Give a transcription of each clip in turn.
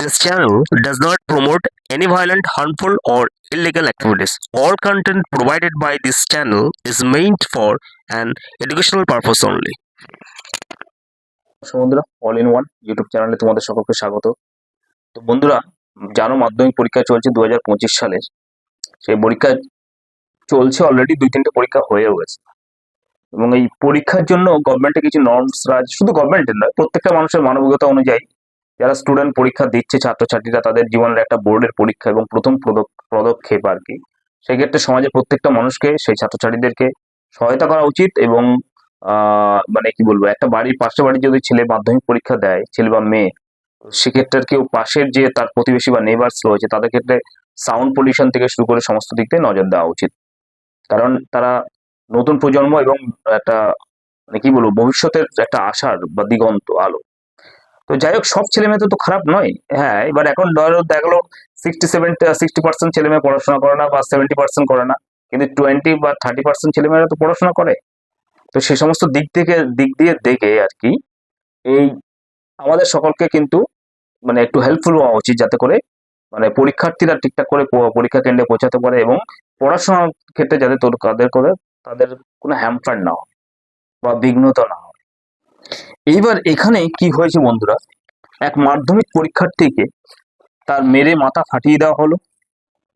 This channel does not promote any violent, harmful, or illegal activities. All content provided by this channel is meant for an educational purpose only. বন্ধুরা all in one YouTube চ্যানেলে তোমাদের সকলকে স্বাগত তো বন্ধুরা জানো মাধ্যমিক পরীক্ষা চলছে দু হাজার পঁচিশ সালের সেই পরীক্ষা চলছে অলরেডি দুই তিনটে পরীক্ষা হয়েও গেছে এবং এই পরীক্ষার জন্য গভর্নমেন্টে কিছু নর্মস রাজ শুধু গভর্নমেন্টের নয় প্রত্যেকটা মানুষের মানবিকতা অনুযায়ী যারা স্টুডেন্ট পরীক্ষা দিচ্ছে ছাত্রছাত্রীরা তাদের জীবনের একটা বোর্ডের পরীক্ষা এবং প্রথম পদক- পদক্ষেপ আর কি। সেক্ষেত্রে সমাজের প্রত্যেকটা মানুষকে, সেই ছাত্রছাত্রীদেরকে সহায়তা করা উচিত এবং মানে কি বলব, একটা বাড়ির পাশে বাড়ির যদি ছেলে মাধ্যমিক পরীক্ষা দেয়, ছেলে বা মেয়ে, সেক্ষেত্রে কেউ পাশের যে তার প্রতিবেশী বা নেবার্স রয়েছে, তাদের ক্ষেত্রে সাউন্ড পলিউশন থেকে শুরু করে সমস্ত দিক থেকে নজর দেওয়া উচিত। কারণ তারা নতুন প্রজন্ম এবং একটা মানে কি বলব, ভবিষ্যতের একটা আশার বা দিগন্ত আলো। তো যাই হোক, সব ছেলে মেয়ে তো খারাপ নয়। হ্যাঁ এবার এখন ধরো দেখল সিক্সটি সেভেন সিক্সটি পার্সেন্ট ছেলে মেয়ে পড়াশোনা করে না বা সেভেন্টি পার্সেন্ট করে না। কিন্তু টোয়েন্টি বা থার্টি পার্সেন্ট ছেলে মেয়েরা তো পড়াশোনা করে। তো সে সমস্ত দিক থেকে, দিক দিয়ে দেখে আর কি, এই আমাদের সকলকে কিন্তু মানে একটু হেল্পফুল হওয়া উচিত যাতে করে মানে পরীক্ষার্থীরা ঠিকঠাক করে পরীক্ষা কেন্দ্রে পৌঁছাতে পারে এবং পড়াশোনার ক্ষেত্রে যাতে তোর, তাদের করে, তাদের কোনো হ্যাম্পার না হয় বা বিঘ্নতা না হয়। এইবার এখানে কি হয়েছে বন্ধুরা? এক মাধ্যমিক পরীক্ষার্থীকে তার মেরে মাথা ফাটিয়ে দেওয়া হলো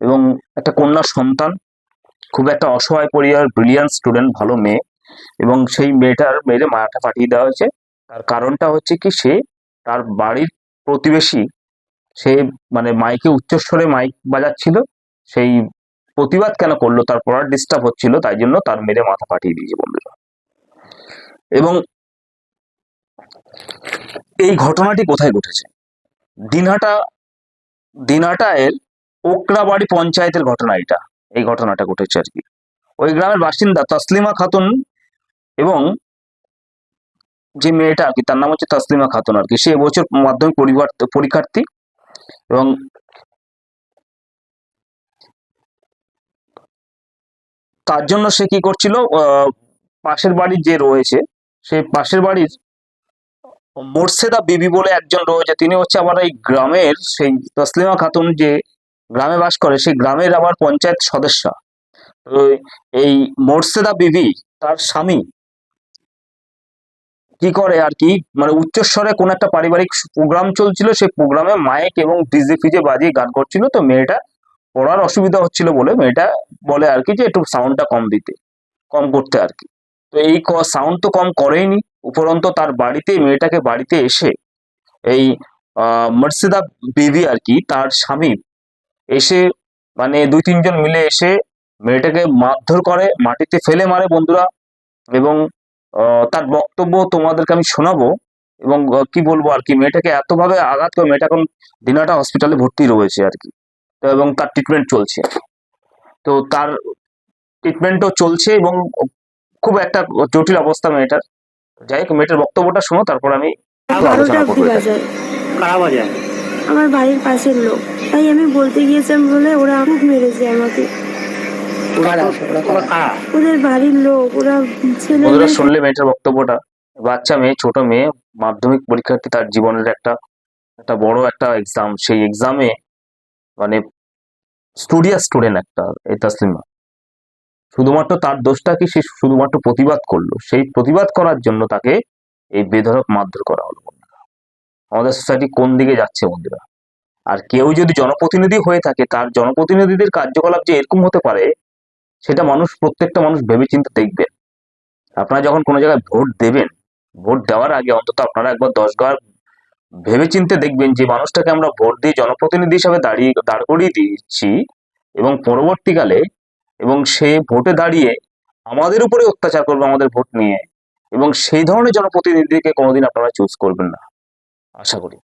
এবং একটা কন্যা সন্তান, খুব একটা অসহায় পরিবার ব্রিলিয়ান্ট স্টুডেন্ট ভালো মেয়ে এবং সেই মেয়েটার মেরে মাথা ফাটিয়ে দেওয়া হয়েছে। তার কারণটা হচ্ছে কি, সে তার বাড়ির প্রতিবেশী, সে মানে মাইকে উচ্চস্বরে মাইক বাজাচ্ছিল, সেই প্রতিবাদ কেন করল? তার পড়ার ডিস্টার্ব হচ্ছিল, তাই জন্য তার মেরে মাথা ফাটিয়ে দিয়েছে বন্ধুরা। এবং এই ঘটনাটি কোথায় ঘটেছে? দিনহাটা দিনহাটায়ের ওকরাবাড়ি পঞ্চায়েতের ঘটনা এটা। এই ঘটনাটা ঘটেছে আর কি ওই গ্রামের বাসিন্দা তসলিমা খাতুন এবং যে মেয়েটা আর কি, তার নাম হচ্ছে তসলিমা খাতুন আর কি। সে এবছর মাধ্যমিক পরীক্ষার্থী এবং তার জন্য সে কি করছিল পাশের বাড়ির যে রয়েছে সেই পাশের বাড়ির মোর্শেদা বিবি বলে একজন রয়েছে। তিনি হচ্ছে আবার এই গ্রামের সেই তসলিমা খাতুন যে গ্রামে বাস করে, সেই গ্রামের আবার পঞ্চায়েত সদস্য। এই মোর্শেদা বিবি তার স্বামী কি করে আর কি? মানে উচ্চস্বরে কোন একটা পারিবারিক প্রোগ্রাম চলছিল, সেই প্রোগ্রামে মাইক এবং ডিজে ফিজে বাজিয়ে গান করছিল। তো মেয়েটা পড়ার অসুবিধা হচ্ছিল বলে মেয়েটা বলে আর কি যে একটু সাউন্ডটা কম দিতে, কম করতে আর কি। তো এই সাউন্ড তো কম করেইনি। উপরন্ত তার বাড়িতে মেয়েটাকে বাড়িতে এসে এই মর্সিদা বিবি আর কি, তার স্বামী এসে মানে দুই তিনজন মিলে এসে মেয়েটাকে মারধর করে, মাটিতে ফেলে মারে বন্ধুরা এবং তার বক্তব্য তোমাদেরকে আমি শোনাবো এবং কি বলব আর কি, মেয়েটাকে এতভাবে আঘাত করে মেয়েটা এখন দিনাটা হসপিটালে ভর্তি রয়েছে আর কি। তো এবং তার ট্রিটমেন্ট চলছে। তো তার ট্রিটমেন্টও চলছে এবং খুব একটা জটিল অবস্থা মেয়েটার। যাই হোক মেয়েটার বক্তব্যটা শোনো তারপর আমি আলোচনা করব আমার বাড়ির পাশের লোক। তাই আমি বলতে গিয়েছিলাম বলে ওরা খুব মেরেছে আমাকে। ওরা ওরা কারা? ওদের বাড়ির লোক ওরা ছেলে বন্ধুরা শুনলে মেয়েটার বক্তব্যটা। বাচ্চা মেয়ে ছোট মেয়ে মাধ্যমিক পরীক্ষার্থী তার জীবনের একটা একটা বড় একটা এক্সাম সেই এক্সামে মানে স্টুডিয়াস স্টুডেন্ট একটা এই তাসলিমা। শুধুমাত্র তার দোষটা কি সে শুধুমাত্র প্রতিবাদ করল? সেই প্রতিবাদ করার জন্য তাকে এই বেধরক মারধর করা হলো বন্ধুরা। আমাদের সোসাইটি কোন দিকে যাচ্ছে বন্ধুরা? আর কেউ যদি জনপ্রতিনিধি হয়ে থাকে, তার জনপ্রতিনিধিদের কার্যকলাপ যে এরকম হতে পারে, সেটা মানুষ, প্রত্যেকটা মানুষ ভেবেচিন্তে দেখবেন আপনারা যখন কোনো জায়গায় ভোট দেবেন, ভোট দেওয়ার আগে অন্তত আপনারা একবার দশ বার ভেবেচিন্তে দেখবেন যে মানুষটাকে আমরা ভোট দিয়ে জনপ্রতিনিধি হিসাবে দাঁড়িয়ে, দাঁড় করিয়ে দিচ্ছি এবং পরবর্তীকালে এবং সে ভোটে দাঁড়িয়ে আমাদের উপরে অত্যাচার করবে আমাদের ভোট নিয়ে এবং সেই ধরনের জনপ্রতিনিধিকে কোনোদিন আপনারা চুজ করবেন না, আশা করি।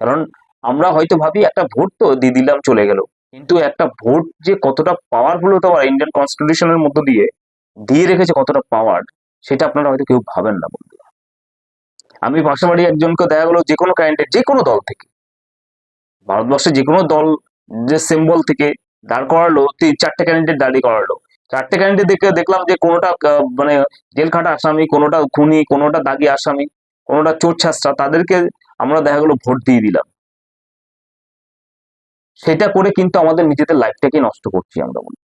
কারণ আমরা হয়তো ভাবি একটা ভোট তো দিয়ে দিলাম, চলে গেল। কিন্তু একটা ভোট যে কতটা পাওয়ারফুল হতে পারে ইন্ডিয়ান কনস্টিটিউশনের মধ্য দিয়ে দিয়ে রেখেছে কতটা পাওয়ার সেটা আপনারা হয়তো কেউ ভাবেন না, বন্ধুরা। আমি পাশে বাড়ি একজনকে দেখা গেলো যে কোনো ক্যান্ডিডেট যে কোনো দল থেকে ভারতবর্ষে যে কোনো দল, যে সিম্বল থেকে দাঁড় করালো, তিন, চারটে ক্যান্ডিডেট দাঁড়িয়ে করালো চারটে ক্যান্ডিডেট দেখে দেখলাম যে কোনোটা মানে জেল খাটা আসামি, কোনোটা খুনি, কোনোটা দাগি আসামি, কোনোটা চোর ছাসরা তাদেরকে আমরা দেখা গেলো ভোট দিয়ে দিলাম সেটা করে কিন্তু আমাদের নিজেদের লাইফটাকে নষ্ট করছি আমরা হয়।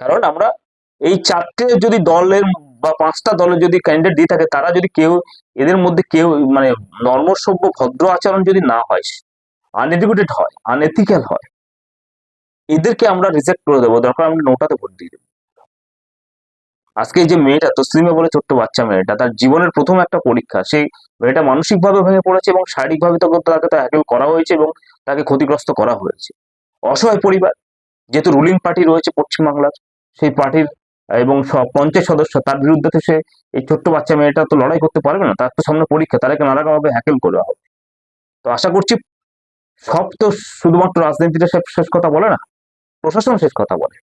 কারণ আমরা এই চারটে যদি দলের বা পাঁচটা দলের যদি ক্যান্ডিডেট দিয়ে থাকে, তারা যদি কেউ, এদের মধ্যে কেউ মানে নর্মসভ্য ভদ্র আচরণ যদি না হয় আনএডুকেটেড হয় আনএথিক্যাল হয়। এদেরকে আমরা রিজেক্ট করে দেবো দরকার আমরা নোটাতে ভোট দিয়ে দেবো। আজকে যে মেয়েটা, তসলিমা বলে ছোট্ট বাচ্চা মেয়েটা, তার জীবনের প্রথম একটা পরীক্ষা, সেই মেয়েটা মানসিকভাবে ভেঙে পড়েছে এবং শারীরিকভাবে তাকে হ্যাকেল করা হয়েছে এবং তাকে ক্ষতিগ্রস্ত করা হয়েছে। অসহায় পরিবার, যেহেতু রুলিং পার্টি রয়েছে পশ্চিমবাংলার, সেই পার্টির এবং সব পঞ্চায়েত সদস্য, তার বিরুদ্ধে তো সে এই ছোট্ট বাচ্চা মেয়েটা তো লড়াই করতে পারবে না, তার তো সামনে পরীক্ষা তাদেরকে নানা নানারকমভাবে হ্যাকেল করা হবে। তো আশা করছি সব তো শুধুমাত্র রাজনীতিটা শেষ কথা বলে না, প্রশাসন শেষ কথা বলে।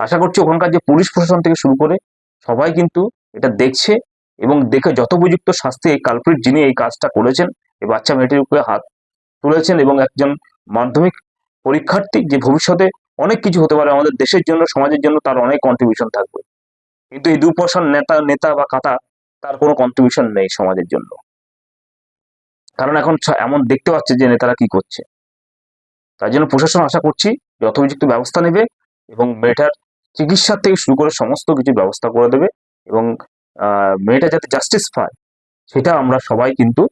আশা করছি ওখানকার যে পুলিশ প্রশাসন থেকে শুরু করে সবাই কিন্তু এটা দেখছে এবং দেখে যথোপযুক্ত শাস্তি এই কালপ্রিট যিনি এই কাজটা করেছেন, এই বাচ্চা মেয়েটির উপরে হাত তুলেছেন এবং একজন মাধ্যমিক পরীক্ষার্থী যে ভবিষ্যতে অনেক কিছু হতে পারে, আমাদের দেশের জন্য, সমাজের জন্য তার অনেক কন্ট্রিবিউশন থাকবে। কিন্তু এই দু পয়সার নেতা নেতা বা কাতা তার কোনো কন্ট্রিবিউশন নেই সমাজের জন্য। কারণ এখন এমন দেখতে পাচ্ছে যে নেতারা কি করছে। তার জন্য প্রশাসন আশা করছি যথোপযুক্ত ব্যবস্থা নেবে এবং মেয়েটার চিকিৎসা থেকে শুরু করে সমস্ত কিছু ব্যবস্থা করে দেবে এবং মেয়েটা যাতে জাস্টিস পায়, সেটা আমরা সবাই কিন্তু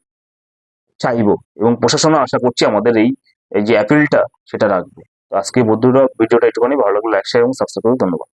চাইব এবং প্রশাসনও আশা করছি আমাদের এই যে অ্যাপিলটা সেটা রাখবে। আজকে বন্ধুরা, ভিডিওটা একটুখানি ভালো লাগল লাইক শেয়ার এবং সাবস্ক্রাইব করে ধন্যবাদ।